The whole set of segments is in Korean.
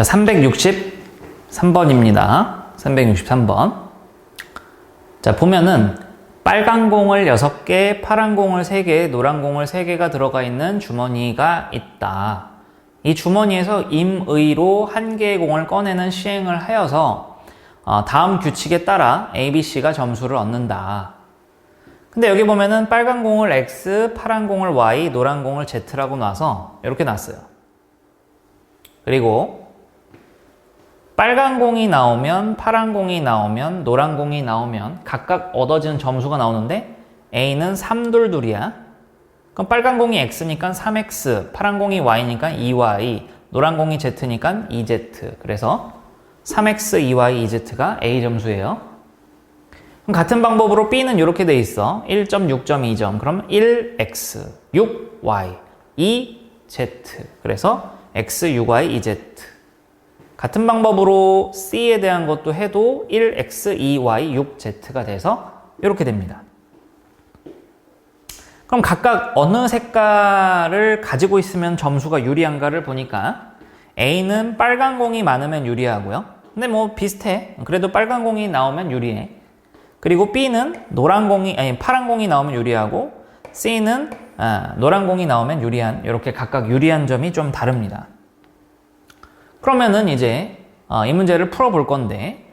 자, 363번입니다. 363번. 자, 보면은 빨간 공을 6개, 파란 공을 3개, 노란 공을 3개가 들어가 있는 주머니가 있다. 이 주머니에서 임의로 한 개의 공을 꺼내는 시행을 하여서 어, 다음 규칙에 따라 A, B, C가 점수를 얻는다. 근데 여기 보면은 빨간 공을 X, 파란 공을 Y, 노란 공을 Z라고 놔서 이렇게 놨어요. 그리고 빨간 공이 나오면 파란 공이 나오면 노란 공이 나오면 각각 얻어지는 점수가 나오는데 A는 3둘둘이야. 그럼 빨간 공이 X니까 3X, 파란 공이 Y니까 2Y, 노란 공이 Z니까 2Z. 그래서 3X, 2Y, 2Z가 A 점수예요. 그럼 같은 방법으로 B는 이렇게 돼 있어. 1.6.2점. 그럼 1X, 6Y, 2Z. 그래서 X, 6Y, 2Z. 같은 방법으로 C에 대한 것도 해도 1X, 2Y, 6Z가 돼서 이렇게 됩니다. 그럼 각각 어느 색깔을 가지고 있으면 점수가 유리한가를 보니까 A는 빨간 공이 많으면 유리하고요. 근데 뭐 비슷해. 그래도 빨간 공이 나오면 유리해. 그리고 B는 노란 공이 아니 파란 공이 나오면 유리하고 C는 아, 노란 공이 나오면 유리한 이렇게 각각 유리한 점이 좀 다릅니다. 그러면은 이제 어, 이 문제를 풀어볼 건데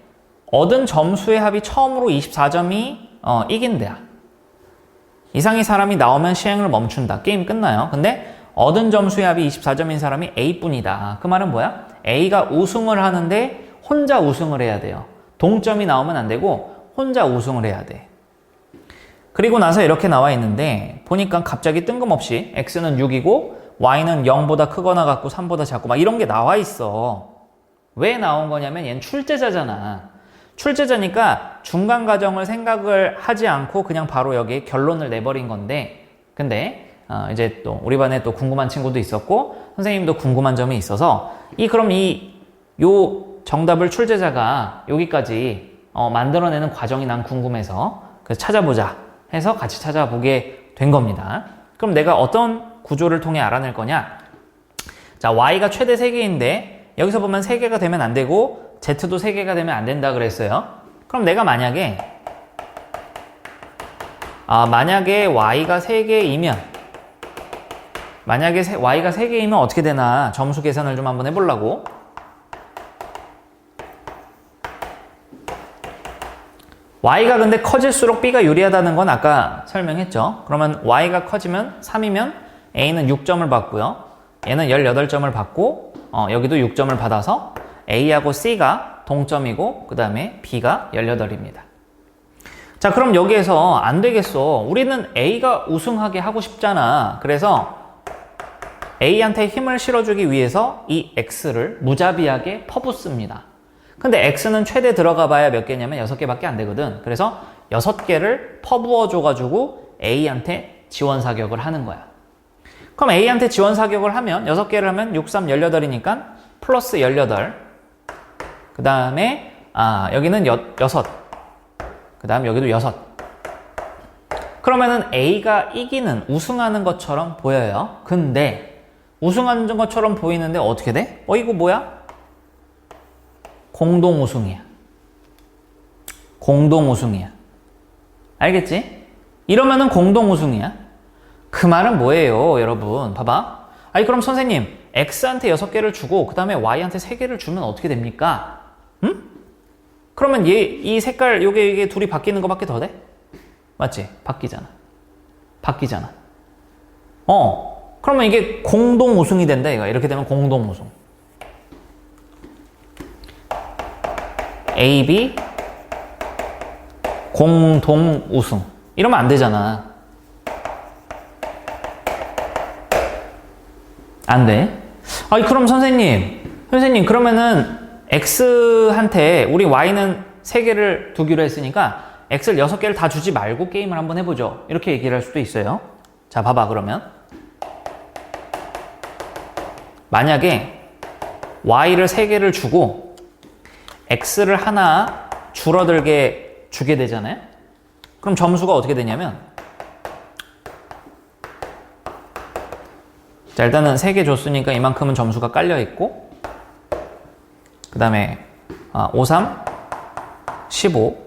얻은 점수의 합이 처음으로 24점이 어, 이긴대야. 이상의 사람이 나오면 시행을 멈춘다. 게임 끝나요. 근데 얻은 점수의 합이 24점인 사람이 A뿐이다. 그 말은 뭐야? A가 우승을 하는데 혼자 우승을 해야 돼요. 동점이 나오면 안 되고 혼자 우승을 해야 돼. 그리고 나서 이렇게 나와 있는데 보니까 갑자기 뜬금없이 X는 6이고 Y는 0보다 크거나 같고 3보다 작고 막 이런 게 나와 있어. 왜 나온 거냐면 얘는 출제자잖아. 출제자니까 중간 과정을 생각을 하지 않고 그냥 바로 여기 결론을 내버린 건데 근데 어 이제 또 우리 반에 또 궁금한 친구도 있었고 선생님도 궁금한 점이 있어서 이 그럼 이 요 정답을 출제자가 여기까지 어 만들어내는 과정이 난 궁금해서 그 찾아보자 해서 같이 찾아보게 된 겁니다. 그럼 내가 어떤 구조를 통해 알아낼 거냐? 자, y가 최대 3개인데 여기서 보면 3개가 되면 안 되고 z도 3개가 되면 안 된다 그랬어요. 그럼 내가 만약에 아, 만약에 y가 3개이면 만약에 y가 3개이면 어떻게 되나 점수 계산을 좀 한번 해보려고 y가 근데 커질수록 b가 유리하다는 건 아까 설명했죠. 그러면 y가 커지면 3이면 a는 6점을 받고요. 얘는 18점을 받고 어, 여기도 6점을 받아서 a하고 c가 동점이고 그 다음에 b가 18입니다. 자 그럼 여기에서 안 되겠어. 우리는 a가 우승하게 하고 싶잖아. 그래서 a한테 힘을 실어주기 위해서 이 x를 무자비하게 퍼붓습니다. 근데 x는 최대 들어가 봐야 몇 개냐면 6개밖에 안 되거든. 그래서 6개를 퍼부어 줘가지고 a한테 지원 사격을 하는 거야. 그럼 a한테 지원 사격을 하면 6개를 하면 6, 3, 18이니까 플러스 18. 그 다음에 아 여기는 여, 6. 그 다음 여기도 6. 그러면은 a가 이기는 우승하는 것처럼 보여요. 근데 우승하는 것처럼 보이는데 어떻게 돼? 어 이거 뭐야? 공동 우승이야. 공동 우승이야. 알겠지? 이러면은 공동 우승이야. 그 말은 뭐예요, 여러분? 봐봐. 아니, 그럼 선생님, X한테 6개를 주고, 그 다음에 Y한테 3개를 주면 어떻게 됩니까? 응? 그러면 얘, 이 색깔, 요게, 이게 둘이 바뀌는 거 밖에 더 돼? 맞지? 바뀌잖아. 바뀌잖아. 어. 그러면 이게 공동 우승이 된다, 이거. 이렇게 되면 공동 우승. A, B 공동 우승. 이러면 안 되잖아. 안 돼. 아니, 그럼 선생님, 선생님, 그러면은 X한테 우리 Y는 3개를 두기로 했으니까 X를 6개를 다 주지 말고 게임을 한번 해보죠. 이렇게 얘기를 할 수도 있어요. 자, 봐봐, 그러면. 만약에 Y를 3개를 주고 X를 하나 줄어들게 주게 되잖아요. 그럼 점수가 어떻게 되냐면 자 일단은 3개 줬으니까 이만큼은 점수가 깔려 있고 그 다음에 아, 5, 3, 15.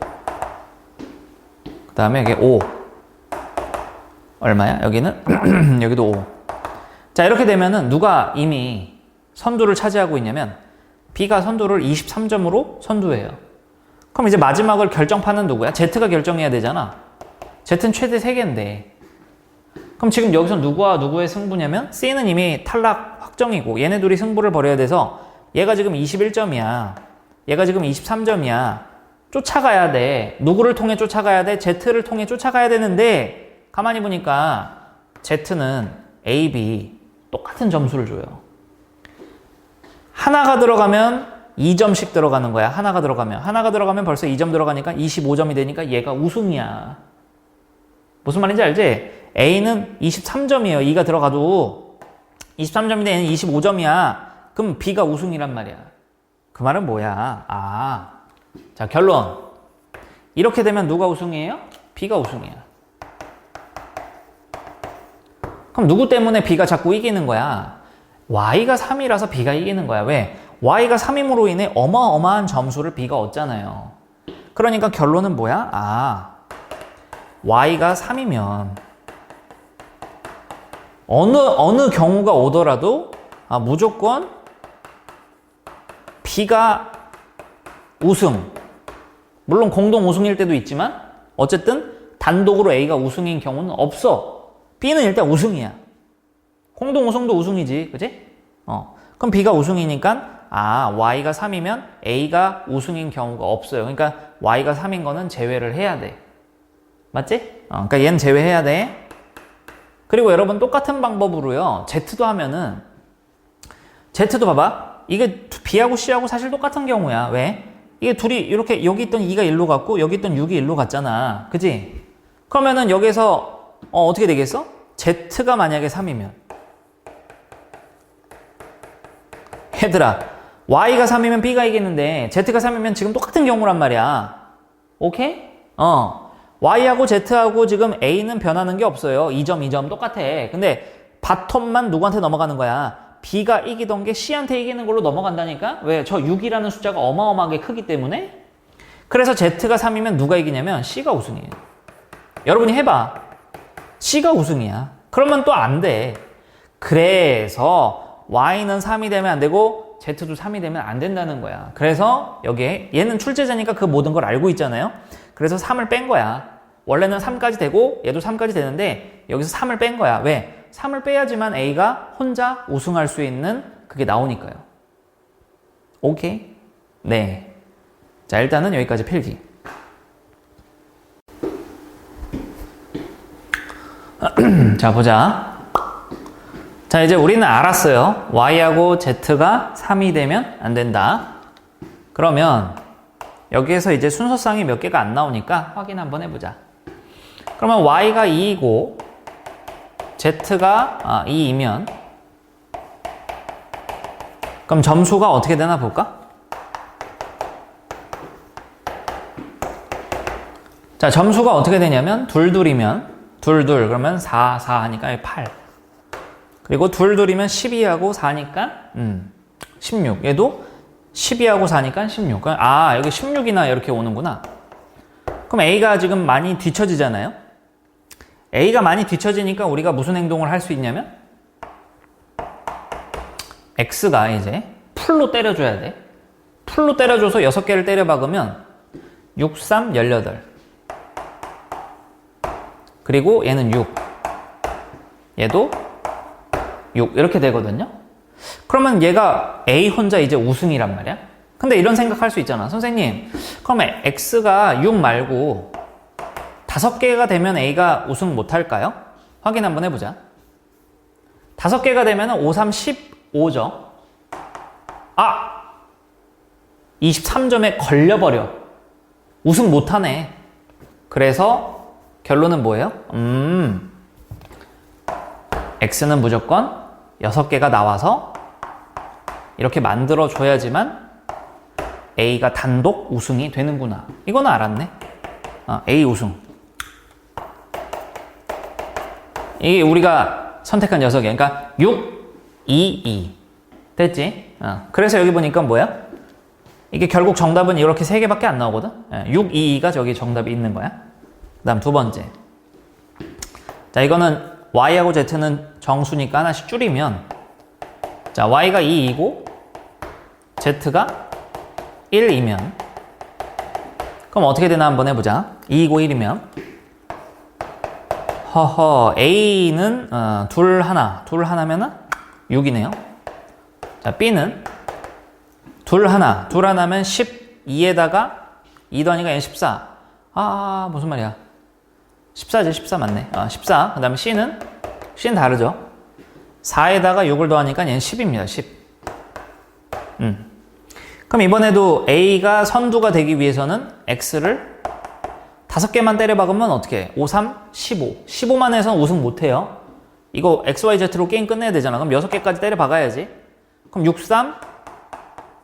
그 다음에 이게 5. 얼마야? 여기는? 여기도 5. 자, 이렇게 되면은 누가 이미 선두를 차지하고 있냐면 B가 선두를 23점으로 선두해요. 그럼 이제 마지막을 결정판은 누구야? Z가 결정해야 되잖아. Z는 최대 3개인데. 그럼 지금 여기서 누구와 누구의 승부냐면 C는 이미 탈락 확정이고 얘네 둘이 승부를 벌여야 돼서 얘가 지금 21점이야. 얘가 지금 23점이야. 쫓아가야 돼. 누구를 통해 쫓아가야 돼? Z를 통해 쫓아가야 되는데 가만히 보니까 Z는 A, B 똑같은 점수를 줘요. 하나가 들어가면 2점씩 들어가는 거야. 하나가 들어가면. 하나가 들어가면 벌써 2점 들어가니까 25점이 되니까 얘가 우승이야. 무슨 말인지 알지? A는 23점이에요. 2가 들어가도 23점인데 A는 25점이야. 그럼 B가 우승이란 말이야. 그 말은 뭐야? 아. 자, 결론. 이렇게 되면 누가 우승이에요? B가 우승이야. 그럼 누구 때문에 B가 자꾸 이기는 거야? Y가 3이라서 B가 이기는 거야. 왜? Y가 3임으로 인해 어마어마한 점수를 B가 얻잖아요. 그러니까 결론은 뭐야? 아, Y가 3이면 어느, 어느 경우가 오더라도 아, 무조건 B가 우승. 물론 공동 우승일 때도 있지만 어쨌든 단독으로 A가 우승인 경우는 없어. B는 일단 우승이야. 공동 우승도 우승이지. 그지? 어. 그럼 B가 우승이니까 아, Y가 3이면 A가 우승인 경우가 없어요. 그러니까 Y가 3인 거는 제외를 해야 돼. 맞지? 어, 그러니까 얘는 제외해야 돼. 그리고 여러분 똑같은 방법으로요. Z도 하면은 Z도 봐봐. 이게 B하고 C하고 사실 똑같은 경우야. 왜? 이게 둘이 이렇게 여기 있던 2가 1로 갔고 여기 있던 6이 1로 갔잖아. 그지? 그러면은 여기서 어, 어떻게 되겠어? Z가 만약에 3이면 얘들아 Y가 3이면 B가 이기는데 Z가 3이면 지금 똑같은 경우란 말이야. 오케이? 어. Y하고 Z하고 지금 A는 변하는 게 없어요. 2점, 2점 똑같아. 근데 바텀만 누구한테 넘어가는 거야? B가 이기던 게 C한테 이기는 걸로 넘어간다니까? 왜? 저 6이라는 숫자가 어마어마하게 크기 때문에? 그래서 Z가 3이면 누가 이기냐면 C가 우승이에요. 여러분이 해봐. C가 우승이야. 그러면 또 안 돼. 그래서 Y는 3이 되면 안 되고 Z도 3이 되면 안 된다는 거야. 그래서 여기에 얘는 출제자니까 그 모든 걸 알고 있잖아요. 그래서 3을 뺀 거야. 원래는 3까지 되고 얘도 3까지 되는데 여기서 3을 뺀 거야. 왜? 3을 빼야지만 A가 혼자 우승할 수 있는 그게 나오니까요. 오케이? 네. 자, 일단은 여기까지 필기. 자, 보자. 자, 이제 우리는 알았어요. Y하고 Z가 3이 되면 안 된다. 그러면 여기에서 이제 순서상이 몇 개가 안 나오니까 확인 한번 해보자. 그러면 Y가 2이고 Z가 2이면 그럼 점수가 어떻게 되나 볼까? 자, 점수가 어떻게 되냐면 둘둘이면 둘둘 그러면 4, 4 하니까 8 그리고 둘둘이면 12하고 4니까 음, 16 얘도 12하고 4니까 16 아 여기 16이나 이렇게 오는구나. 그럼 A가 지금 많이 뒤처지잖아요? A가 많이 뒤처지니까 우리가 무슨 행동을 할 수 있냐면 X가 이제 풀로 때려줘야 돼. 풀로 때려줘서 6개를 때려 박으면 6, 3, 18 그리고 얘는 6 얘도 6 이렇게 되거든요 그러면 얘가 A 혼자 이제 우승이란 말이야? 근데 이런 생각할 수 있잖아. 선생님 그러면 X가 6 말고 5개가 되면 A가 우승 못할까요? 확인 한번 해보자. 5개가 되면 5, 3, 15죠. 아! 23점에 걸려버려. 우승 못하네. 그래서 결론은 뭐예요? 음, X는 무조건 6개가 나와서 이렇게 만들어 줘야지만 A가 단독 우승이 되는구나. 이거는 알았네. 어, A 우승. 이게 우리가 선택한 6개. 그러니까 6, 2, 2. 됐지? 어, 그래서 여기 보니까 뭐야? 이게 결국 정답은 이렇게 세 개밖에 안 나오거든. 6, 2, 2가 저기 정답이 있는 거야. 그 다음 두 번째. 자, 이거는 y하고 z는 정수니까 하나씩 줄이면 자, y가 2이고 z가 1이면 그럼 어떻게 되나 한번 해보자. 2이고 1이면 허허 a는 어, 둘 하나 둘 하나면은 6이네요. 자, b는 둘 하나 둘 하나면 12에다가 2 더하니까 얘는 14. 아, 무슨 말이야. 14지, 14 맞네. 아, 14. 그 다음에 C는, C는 다르죠. 4에다가 6을 더하니까 얘는 10입니다, 10. 음. 그럼 이번에도 A가 선두가 되기 위해서는 X를 다섯 개만 때려 박으면 어떻게 해? 5, 3, 15. 15만 해서는 우승 못 해요. 이거 XYZ로 게임 끝내야 되잖아. 그럼 6개까지 때려 박아야지. 그럼 6, 3,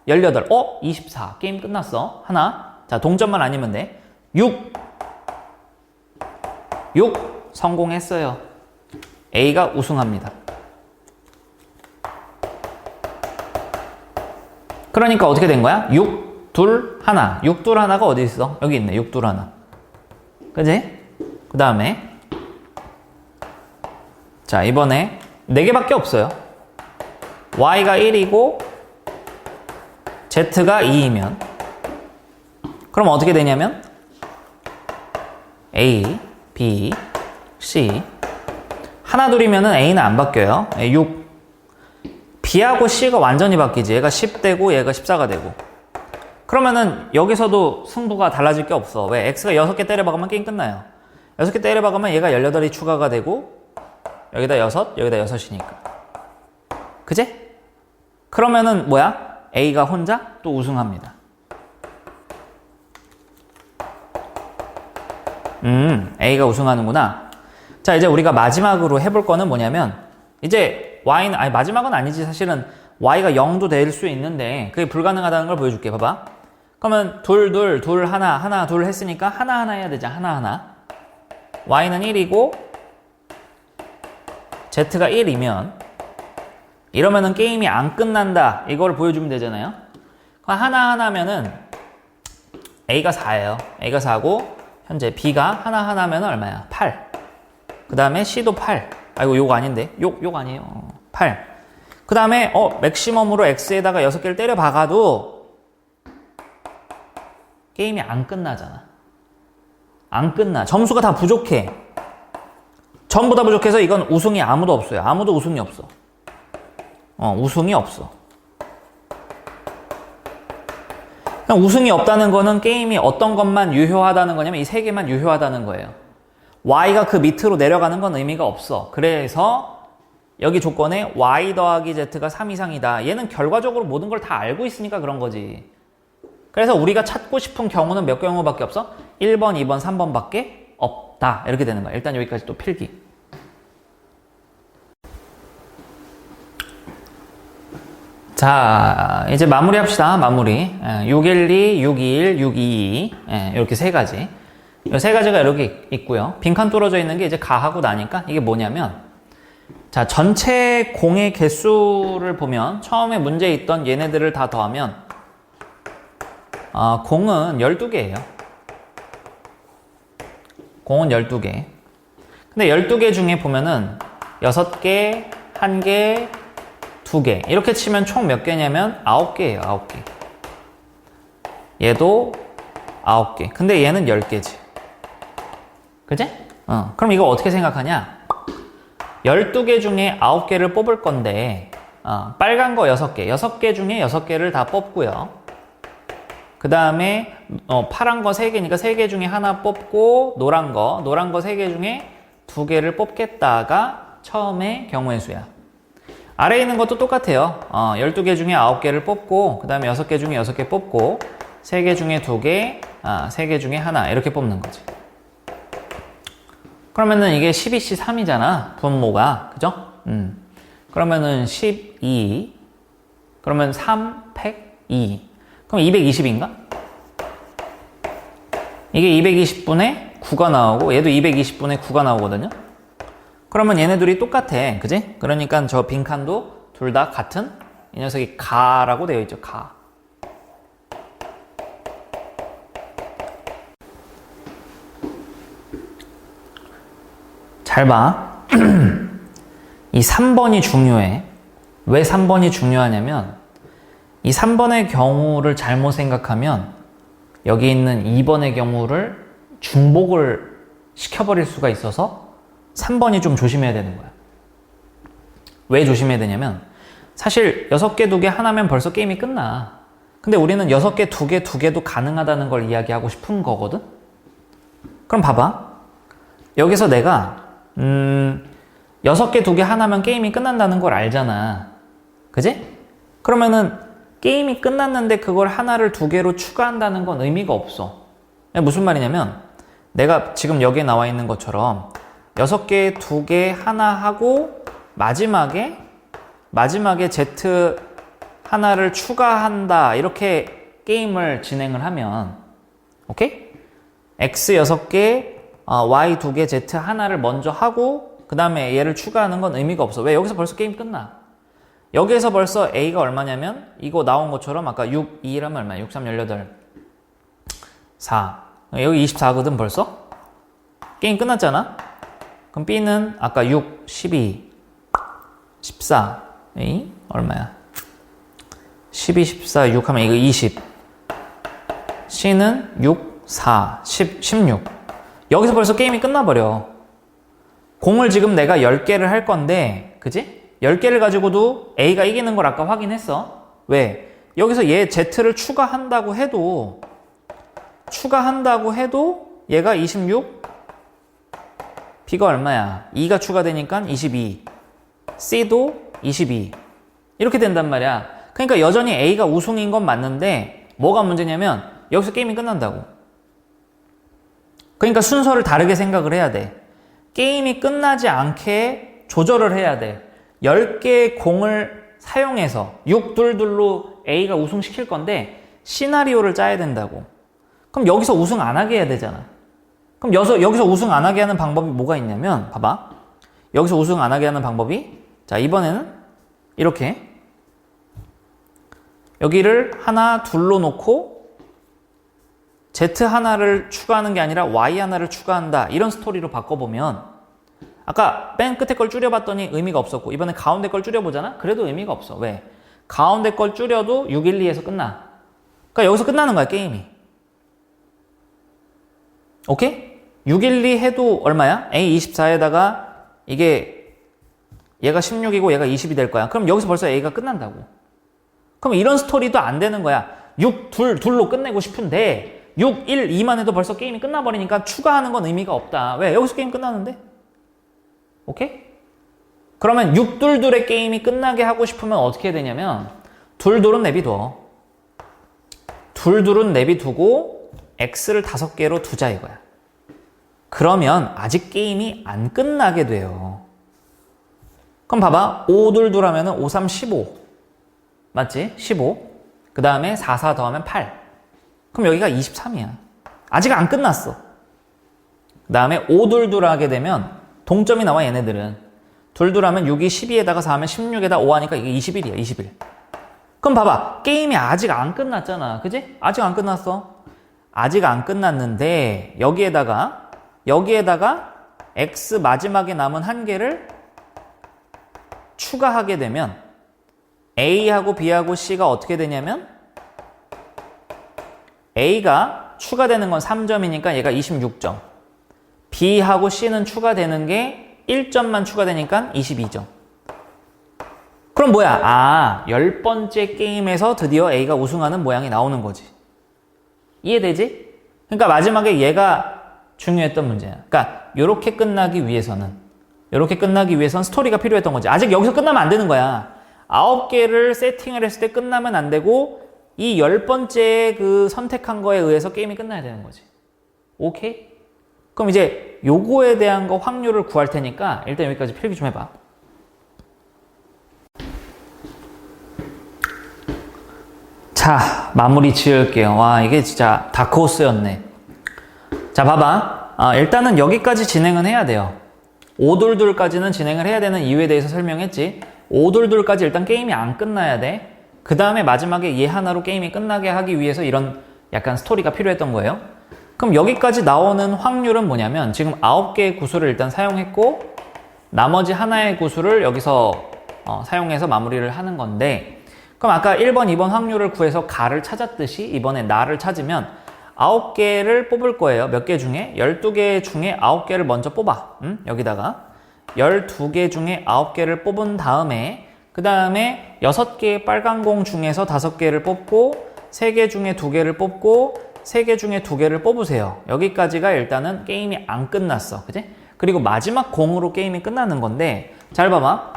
18. 어? 24. 게임 끝났어. 하나. 자, 동점만 아니면 돼. 6. 6 성공했어요. A가 우승합니다. 그러니까 어떻게 된 거야? 6, 둘, 하나. 6, 둘, 하나가 어디 있어? 여기 있네. 6, 둘, 하나. 그지? 그 다음에 자 이번에 4개밖에 없어요. Y가 1이고 Z가 2이면 그럼 어떻게 되냐면 A, B, C 하나 둘이면은 A는 안 바뀌어요. 6 B하고 C가 완전히 바뀌지. 얘가 10되고 얘가 14가 되고. 그러면은 여기서도 승부가 달라질 게 없어. 왜? X가 6개 때려박으면 게임 끝나요. 6개 때려박으면 얘가 18이 추가가 되고 여기다 6, 여기다 6이니까. 그제? 그러면은 뭐야? A가 혼자 또 우승합니다. 음, A가 우승하는구나. 자, 이제 우리가 마지막으로 해볼 거는 뭐냐면, 이제 Y는, 아니, 마지막은 아니지. 사실은 Y가 0도 될 수 있는데, 그게 불가능하다는 걸 보여줄게. 봐봐. 그러면 둘, 둘, 둘, 하나, 하나, 둘 했으니까 하나하나 해야 되죠. 하나하나. Y는 1이고, Z가 1이면, 이러면은 게임이 안 끝난다. 이걸 보여주면 되잖아요. 그럼 하나하나면은, A가 4예요. A가 4고, 현재 B가 하나하나면 얼마야? 8. 그 다음에 C도 8. 아이고, 요거 아닌데. 욕, 욕 아니에요. 8. 그 다음에, 어, 맥시멈으로 X에다가 6개를 때려 박아도 게임이 안 끝나잖아. 안 끝나. 점수가 다 부족해. 전부 다 부족해서 이건 우승이 아무도 없어요. 아무도 우승이 없어. 어, 우승이 없어. 그냥 우승이 없다는 거는 게임이 어떤 것만 유효하다는 거냐면 이 세 개만 유효하다는 거예요. y가 그 밑으로 내려가는 건 의미가 없어. 그래서 여기 조건에 y 더하기 z가 3 이상이다. 얘는 결과적으로 모든 걸 다 알고 있으니까 그런 거지. 그래서 우리가 찾고 싶은 경우는 몇 경우밖에 없어? 1번, 2번, 3번밖에 없다. 이렇게 되는 거야. 일단 여기까지 또 필기. 자, 이제 마무리 합시다. 마무리. 612, 621, 622. 이렇게 세 가지. 이 세 가지가 이렇게 있고요. 빈칸 뚫어져 있는 게 이제 가하고 나니까 이게 뭐냐면 자, 전체 공의 개수를 보면 처음에 문제에 있던 얘네들을 다 더하면 어, 공은 12개예요. 공은 12개. 근데 12개 중에 보면은 6개, 1개, 2개. 이렇게 치면 총 몇 개냐면 9개예요. 9개. 얘도 9개. 근데 얘는 10개지. 그지? 어. 그럼 이거 어떻게 생각하냐? 12개 중에 9개를 뽑을 건데 어, 빨간 거 6개. 6개 중에 6개를 다 뽑고요. 그 다음에 어, 파란 거 3개니까 3개 중에 하나 뽑고 노란 거, 노란 거 3개 중에 2개를 뽑겠다가 처음에 경우의 수야. 아래에 있는 것도 똑같아요. 어, 12개 중에 9개를 뽑고 그 다음에 6개 중에 6개 뽑고 3개 중에 2개, 아, 3개 중에 하나 이렇게 뽑는 거지. 그러면은 이게 12C 3이잖아. 분모가. 그죠? 음. 그러면은 12 그러면 3 팩 2 그럼 220인가? 이게 220분의 9가 나오고 얘도 220분의 9가 나오거든요. 그러면 얘네들이 똑같아. 그지? 그러니까 저 빈칸도 둘 다 같은 이 녀석이 가라고 되어 있죠. 가. 잘 봐. 이 3번이 중요해. 왜 3번이 중요하냐면 이 3번의 경우를 잘못 생각하면 여기 있는 2번의 경우를 중복을 시켜버릴 수가 있어서 3번이 좀 조심해야 되는 거야. 왜 조심해야 되냐면 사실 6개, 2개 하나면 벌써 게임이 끝나. 근데 우리는 6개, 2개, 2개도 가능하다는 걸 이야기하고 싶은 거거든? 그럼 봐봐. 여기서 내가, 음, 6개, 2개 하나면 게임이 끝난다는 걸 알잖아. 그지? 그러면은 게임이 끝났는데 그걸 하나를 두 개로 추가한다는 건 의미가 없어. 무슨 말이냐면 내가 지금 여기에 나와 있는 것처럼 여섯 개, 두 개, 하나 하고 마지막에 마지막에 Z 하나를 추가한다 이렇게 게임을 진행을 하면 오케이? X 여섯 개, 어, Y 두 개, Z 하나를 먼저 하고 그 다음에 얘를 추가하는 건 의미가 없어. 왜? 여기서 벌써 게임 끝나. 여기에서 벌써 A가 얼마냐면 이거 나온 것처럼 아까 6, 2라면 얼마야? 6, 3, 18, 4 여기 24거든 벌써? 게임 끝났잖아? 그럼 B는 아까 6, 12, 14 에이? 얼마야? 12, 14, 6 하면 이거 20 C는 6, 4, 10, 16 여기서 벌써 게임이 끝나버려 공을 지금 내가 10개를 할 건데 그지? 10개를 가지고도 A가 이기는 걸 아까 확인했어. 왜? 여기서 얘 Z를 추가한다고 해도 추가한다고 해도 얘가 26 B가 얼마야? 2가 추가되니까 22 C도 22 이렇게 된단 말이야. 그러니까 여전히 A가 우승인 건 맞는데 뭐가 문제냐면 여기서 게임이 끝난다고. 그러니까 순서를 다르게 생각을 해야 돼. 게임이 끝나지 않게 조절을 해야 돼. 10개의 공을 사용해서 6둘둘로 A가 우승시킬 건데 시나리오를 짜야 된다고. 그럼 여기서 우승 안 하게 해야 되잖아. 그럼 여기서, 여기서 우승 안 하게 하는 방법이 뭐가 있냐면 봐봐. 여기서 우승 안 하게 하는 방법이 자 이번에는 이렇게 여기를 하나 둘로 놓고 Z 하나를 추가하는 게 아니라 Y 하나를 추가한다 이런 스토리로 바꿔보면 아까 맨 끝에 걸 줄여봤더니 의미가 없었고 이번에 가운데 걸 줄여보잖아? 그래도 의미가 없어. 왜? 가운데 걸 줄여도 6, 1, 2에서 끝나. 그러니까 여기서 끝나는 거야 게임이. 오케이? 6, 1, 2 해도 얼마야? A 24에다가 이게 얘가 16이고 얘가 20이 될 거야. 그럼 여기서 벌써 A가 끝난다고. 그럼 이런 스토리도 안 되는 거야. 6, 둘, 둘로 끝내고 싶은데 6, 1, 2만 해도 벌써 게임이 끝나버리니까 추가하는 건 의미가 없다. 왜? 여기서 게임 끝나는데? 오케이? 그러면 6둘둘의 게임이 끝나게 하고 싶으면 어떻게 되냐면 둘둘은 내비둬. 둘둘은 내비두고 X를 다섯 개로 두자 이거야. 그러면 아직 게임이 안 끝나게 돼요. 그럼 봐봐. 5둘둘 하면은 5, 3, 15. 맞지? 15. 그 다음에 4, 4 더하면 8. 그럼 여기가 23이야. 아직 안 끝났어. 그 다음에 5둘둘 하게 되면 동점이 나와 얘네들은 둘둘하면 6이 12에다가 4하면 16에다 5 하니까 이게 21이야 21 그럼 봐봐 게임이 아직 안 끝났잖아 그지? 아직 안 끝났어 아직 안 끝났는데 여기에다가 여기에다가 x 마지막에 남은 한 개를 추가하게 되면 a하고 b하고 c가 어떻게 되냐면 a가 추가되는 건 3점이니까 얘가 26점 B하고 C는 추가되는 게 1점만 추가되니까 22점. 그럼 뭐야? 아, 열 번째 게임에서 드디어 A가 우승하는 모양이 나오는 거지. 이해되지? 그러니까 마지막에 얘가 중요했던 문제야. 그러니까 이렇게 끝나기 위해서는 이렇게 끝나기 위해서는 스토리가 필요했던 거지. 아직 여기서 끝나면 안 되는 거야. 아홉 개를 세팅을 했을 때 끝나면 안 되고 이 열 번째 그 선택한 거에 의해서 게임이 끝나야 되는 거지. 오케이? 그럼 이제 요거에 대한 거 확률을 구할 테니까 일단 여기까지 필기 좀 해봐. 자, 마무리 지을게요. 와, 이게 진짜 다크호스였네. 자, 봐봐. 아, 일단은 여기까지 진행은 해야 돼요. 오돌돌까지는 진행을 해야 되는 이유에 대해서 설명했지. 오돌돌까지 일단 게임이 안 끝나야 돼. 그 다음에 마지막에 얘 하나로 게임이 끝나게 하기 위해서 이런 약간 스토리가 필요했던 거예요. 그럼 여기까지 나오는 확률은 뭐냐면 지금 9개의 구수를 일단 사용했고 나머지 하나의 구수를 여기서 어, 사용해서 마무리를 하는 건데 그럼 아까 1번, 2번 확률을 구해서 가를 찾았듯이 이번에 나를 찾으면 9개를 뽑을 거예요. 몇 개 중에? 12개 중에 9개를 먼저 뽑아. 음? 여기다가 12개 중에 9개를 뽑은 다음에 그 다음에 6개의 빨간 공 중에서 5개를 뽑고 3개 중에 2개를 뽑고 3개 중에 2개를 뽑으세요. 여기까지가 일단은 게임이 안 끝났어. 그지? 그리고 마지막 공으로 게임이 끝나는 건데 잘 봐봐.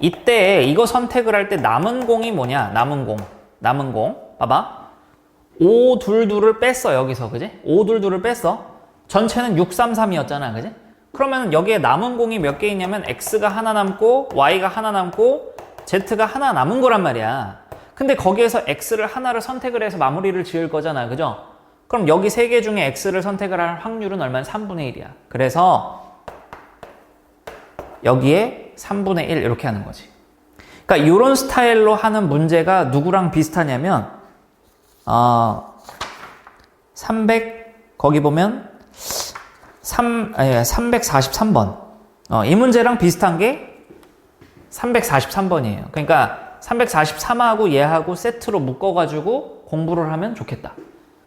이때 이거 선택을 할 때 남은 공이 뭐냐? 남은 공. 남은 공. 봐봐. 5, 2, 2를 뺐어, 여기서. 그지? 5, 2, 2를 뺐어. 전체는 6, 3, 3이었잖아. 그지? 그러면 여기에 남은 공이 몇 개 있냐면 X가 하나 남고, Y가 하나 남고, Z가 하나 남은 거란 말이야. 근데 거기에서 X를 하나를 선택을 해서 마무리를 지을 거잖아. 그죠? 그럼 여기 세 개 중에 X를 선택을 할 확률은 얼마나? 3분의 1이야. 그래서 여기에 3분의 1 이렇게 하는 거지. 그러니까 이런 스타일로 하는 문제가 누구랑 비슷하냐면 어, 300 거기 보면 3 아니, 343번. 어, 이 문제랑 비슷한 게 343번이에요. 그러니까 343하고 얘하고 세트로 묶어가지고 공부를 하면 좋겠다.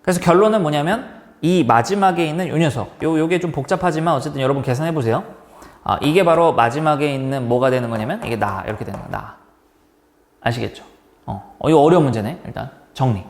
그래서 결론은 뭐냐면 이 마지막에 있는 요 녀석. 요, 요게 좀 복잡하지만 어쨌든 여러분 계산해 보세요. 아, 이게 바로 마지막에 있는 뭐가 되는 거냐면 이게 나 이렇게 되는 거야. 나. 아시겠죠? 어, 어 이거 어려운 문제네. 일단 정리.